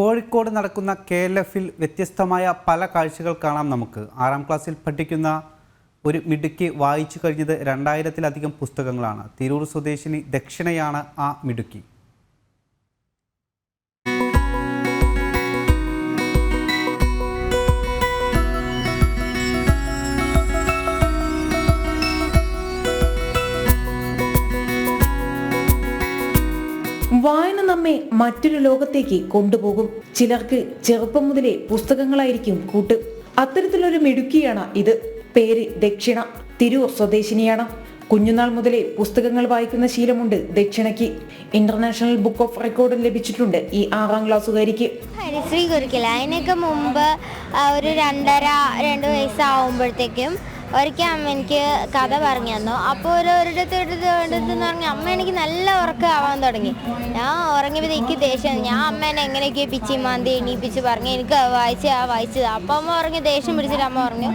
കോഴിക്കോട് നടക്കുന്ന K L എഫിൽ വ്യത്യസ്തമായ പല കാഴ്ചകൾ കാണാം നമുക്ക്. ആറാം ക്ലാസ്സിൽ പഠിക്കുന്ന ഒരു മിടുക്കി വായിച്ചു കഴിഞ്ഞത് രണ്ടായിരത്തിലധികം പുസ്തകങ്ങളാണ്. തിരൂർ സ്വദേശിനി ദക്ഷിണയാണ് ആ മിടുക്കി. വായന നമ്മെ മറ്റൊരു ലോകത്തേക്ക് കൊണ്ടുപോകും. ചിലർക്ക് ചെറുപ്പം മുതലേ പുസ്തകങ്ങളായിരിക്കും കൂട്ട്. അത്തരത്തിലൊരു മിടുക്കിയാണ് ഇത്. പേര് ദക്ഷിണ. തിരൂർ സ്വദേശിനിയാണ്. കുഞ്ഞുനാൾ മുതലേ പുസ്തകങ്ങൾ വായിക്കുന്ന ശീലമുണ്ട് ദക്ഷിണയ്ക്ക്. ഇന്റർനാഷണൽ ബുക്ക് ഓഫ് റെക്കോർഡ് ലഭിച്ചിട്ടുണ്ട് ഈ ആറാം ക്ലാസ്സുകാരിക്ക്. ഹരിശ്രീ കുറിക്കില്ല അതിനൊക്കെ മുമ്പ് ഒരു രണ്ടര രണ്ട് വയസ്സാവുമ്പോഴത്തേക്കും ഒരിക്കൽ അമ്മ എനിക്ക് കഥ പറഞ്ഞു തന്നു. അപ്പോൾ ഒരു പറഞ്ഞു അമ്മ എനിക്ക് നല്ല ഉറക്കം ആവാൻ തുടങ്ങി. ഞാൻ ഉറങ്ങിയപ്പോൾ എനിക്ക് ദേഷ്യം ഞാൻ അമ്മേനെ എങ്ങനെയൊക്കെ പിച്ചി മാന്തി എണീപ്പിച്ച് പറഞ്ഞു എനിക്ക് വായിച്ച് ആ വായിച്ചത് അപ്പം അമ്മ ഉറങ്ങി ദേഷ്യം പിടിച്ചിട്ട് അമ്മ പറഞ്ഞു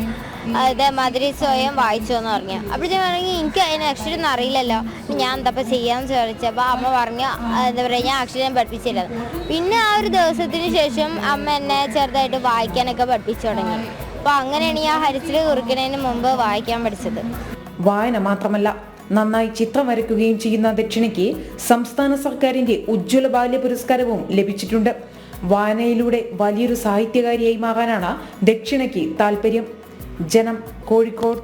ഇതേമാതിരി സ്വയം വായിച്ചു എന്ന് പറഞ്ഞു. ഞാൻ പറഞ്ഞു എനിക്ക് അതിന് അക്ഷരം അറിയില്ലല്ലോ. ഞാൻ എന്താ ചെയ്യാന്ന് ചോദിച്ചപ്പോൾ അമ്മ പറഞ്ഞു എന്താ പറയുക ഞാൻ അക്ഷരം പഠിപ്പിച്ചില്ല പിന്നെ ആ ഒരു ദിവസത്തിന് ശേഷം അമ്മ എന്നെ ചെറുതായിട്ട് വായിക്കാനൊക്കെ പഠിപ്പിച്ചു തുടങ്ങി. അപ്പോൾ അങ്ങനെയാണ് ഞാൻ ഹരിശ്രീ കുറിക്കുന്നതിന് മുമ്പ് വായിക്കാൻ പഠിച്ചത്. വായന മാത്രമല്ല നന്നായി ചിത്രം വരയ്ക്കുകയും ചെയ്യുന്ന ദക്ഷിണയ്ക്ക് സംസ്ഥാന സർക്കാരിന്റെ ഉജ്ജ്വല ബാല്യ പുരസ്കാരവും ലഭിച്ചിട്ടുണ്ട്. വായനയിലൂടെ വലിയൊരു സാഹിത്യകാരിയായി മാറാനാണ് ദക്ഷിണയ്ക്ക് താല്പര്യം. ജനം കോഴിക്കോട്